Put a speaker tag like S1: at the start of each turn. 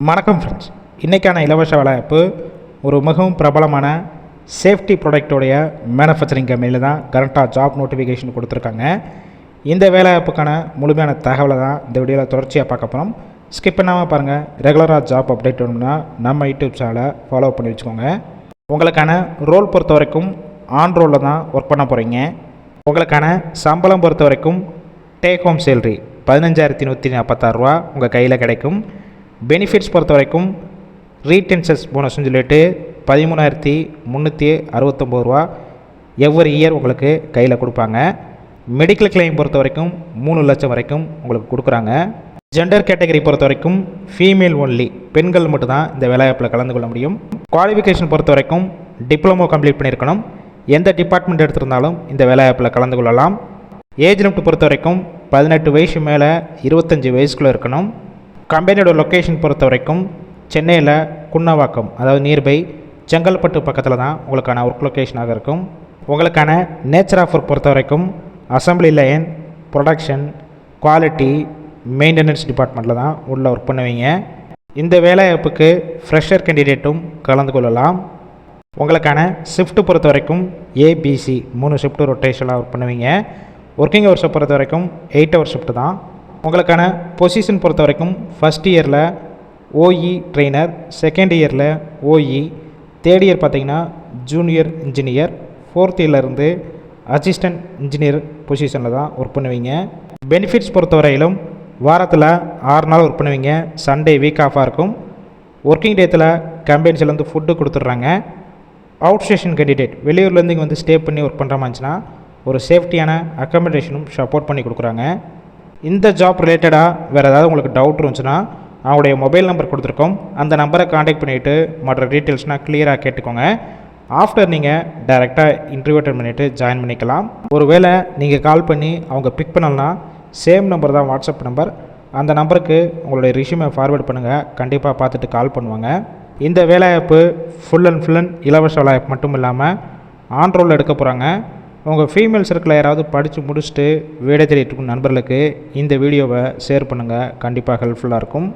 S1: வணக்கம் ஃப்ரெண்ட்ஸ் இன்றைக்கான இலவச வேலைவாய்ப்பு ஒரு மிகவும் பிரபலமான சேஃப்டி ப்ராடக்டோடைய மேனுஃபேக்சரிங் கம்பெனியில் தான் கரண்ட்டாக ஜாப் நோட்டிஃபிகேஷன் கொடுத்துருக்காங்க. இந்த வேலைவாய்ப்புக்கான முழுமையான தகவலை தான் இந்த வீடியோவில் தொடர்ச்சியாக பார்க்க போகிறோம் ஸ்கிப் பண்ணாமல் பாருங்கள் ரெகுலராக ஜாப் அப்டேட் வேணும்னா நம்ம யூடியூப் சேனலை ஃபாலோ பண்ணி வச்சுக்கோங்க. உங்களுக்கான ரோல் பொறுத்த வரைக்கும் ஆன் ரோலில் தான் ஒர்க் பண்ண போகிறீங்க உங்களுக்கான சம்பளம் பொறுத்த வரைக்கும் டேக் ஹோம் சேல்ரி பதினஞ்சாயிரத்தி நூற்றி நாற்பத்தாறுரூவா உங்கள் கையில் கிடைக்கும். பெனிஃபிட்ஸ் பொறுத்த வரைக்கும் ரீடென்சஸ் போனஸ்னு சொல்லிட்டு பதிமூணாயிரத்தி முந்நூற்றி அறுபத்தொம்போது ரூபா எவ்வரி இயர் உங்களுக்கு கையில் கொடுப்பாங்க. மெடிக்கல் கிளைம் பொறுத்த வரைக்கும் மூணு லட்சம் வரைக்கும் உங்களுக்கு கொடுக்குறாங்க. ஜெண்டர் கேட்டகரி பொறுத்த வரைக்கும் ஃபீமேல் ஒன்லி பெண்கள் மட்டும்தான் இந்த வேலைவாய்ப்பில் கலந்து கொள்ள முடியும். குவாலிஃபிகேஷன் பொறுத்த வரைக்கும் டிப்ளமோ கம்ப்ளீட் பண்ணியிருக்கணும். எந்த டிபார்ட்மெண்ட் எடுத்திருந்தாலும் இந்த வேலைவாய்ப்பில் கலந்து கொள்ளலாம். ஏஜ் லிமிட் பொறுத்த வரைக்கும் பதினெட்டு வயசு மேலே இருபத்தஞ்சி வயசுக்குள்ளே இருக்கணும். கம்பெனியோட லொக்கேஷன் பொறுத்த வரைக்கும் சென்னையில் குன்னவாக்கம் அதாவது நியர்பை செங்கல்பட்டு பக்கத்தில் தான் உங்களுக்கான ஒர்க் லொக்கேஷனாக இருக்கும். உங்களுக்கான நேச்சர் ஆஃப் ஒர்க் பொறுத்த வரைக்கும் assembly line production quality maintenance டிபார்ட்மெண்ட்டில் தான் உள்ள ஒர்க் பண்ணுவீங்க. இந்த வேலைவாய்ப்புக்கு ஃப்ரெஷர் கேண்டிடேட்டும் கலந்து கொள்ளலாம். உங்களுக்கான ஷிஃப்ட் பொறுத்த வரைக்கும் ஏபிசி மூணு ஷிஃப்ட்டு ரொட்டேஷனாக ஒர்க் பண்ணுவீங்க. ஒர்க்கிங் ஹவர்ஸை பொறுத்த வரைக்கும் எயிட் ஹவர் ஷிஃப்ட்டு தான். உங்களுக்கான பொசிஷன் பொறுத்த வரைக்கும் ஃபஸ்ட் இயரில் ஓஇ ட்ரெயினர் செகண்ட் இயரில் ஓஇ தேர்ட் இயர் பார்த்தீங்கன்னா ஜூனியர் இன்ஜினியர் ஃபோர்த் இயர்லேருந்து அசிஸ்டன்ட் இன்ஜினியர் பொசிஷனில் தான் ஒர்க் பண்ணுவீங்க. பெனிஃபிட்ஸ் பொறுத்தவரையிலும் வாரத்தில் ஆறு நாள் ஒர்க் பண்ணுவீங்க. சண்டே வீக் ஆஃபாக இருக்கும். ஒர்க்கிங் டேத்தில் கம்பெனிஸ்லேருந்து ஃபுட்டு கொடுத்துட்றாங்க. அவுட் ஸ்டேஷன் கேண்டிடேட் வெளியூர்லேருந்து இங்கே வந்து ஸ்டே பண்ணி ஒர்க் பண்ணுற மாதிரிச்சுன்னா ஒரு சேஃப்டியான அக்காமடேஷனும் சப்போர்ட் பண்ணி கொடுக்குறாங்க. இந்த ஜாப் ரிலேட்டடாக வேறு ஏதாவது உங்களுக்கு டவுட் இருந்துச்சுன்னா அவங்களுடைய மொபைல் நம்பர் கொடுத்துருக்கோம். அந்த நம்பரை காண்டாக்ட் பண்ணிவிட்டு மற்ற டீட்டெயில்ஸ்னால் கிளியராக கேட்டுக்கோங்க. ஆஃப்டர் நீங்கள் டைரெக்டாக இன்டர்வியூ அட்டன் பண்ணிவிட்டு ஜாயின் பண்ணிக்கலாம். ஒருவேளை நீங்கள் கால் பண்ணி அவங்க பிக் பண்ணலன்னா சேம் நம்பர் தான் வாட்ஸ்அப் நம்பர் அந்த நம்பருக்கு உங்களுடைய ரிஷ்யூமை ஃபார்வேர்ட் பண்ணுங்கள் கண்டிப்பாக பார்த்துட்டு கால் பண்ணுவாங்க. இந்த வேலைவாய்ப்பு ஃபுல் அண்ட் ஃபுல் அண்ட் இலவச வேலைவாய்ப்பு மட்டும் இல்லாமல் ஆன் ரோல் எடுக்க போகிறாங்க உங்கள் ஃபீமேல் சர்க்கிளில் யாராவது படித்து முடிச்சுட்டு வீடை தேடிட்டு இருக்கும் நண்பர்களுக்கு இந்த வீடியோவை ஷேர் பண்ணுங்கள் கண்டிப்பாக ஹெல்ப்ஃபுல்லாக இருக்கும்.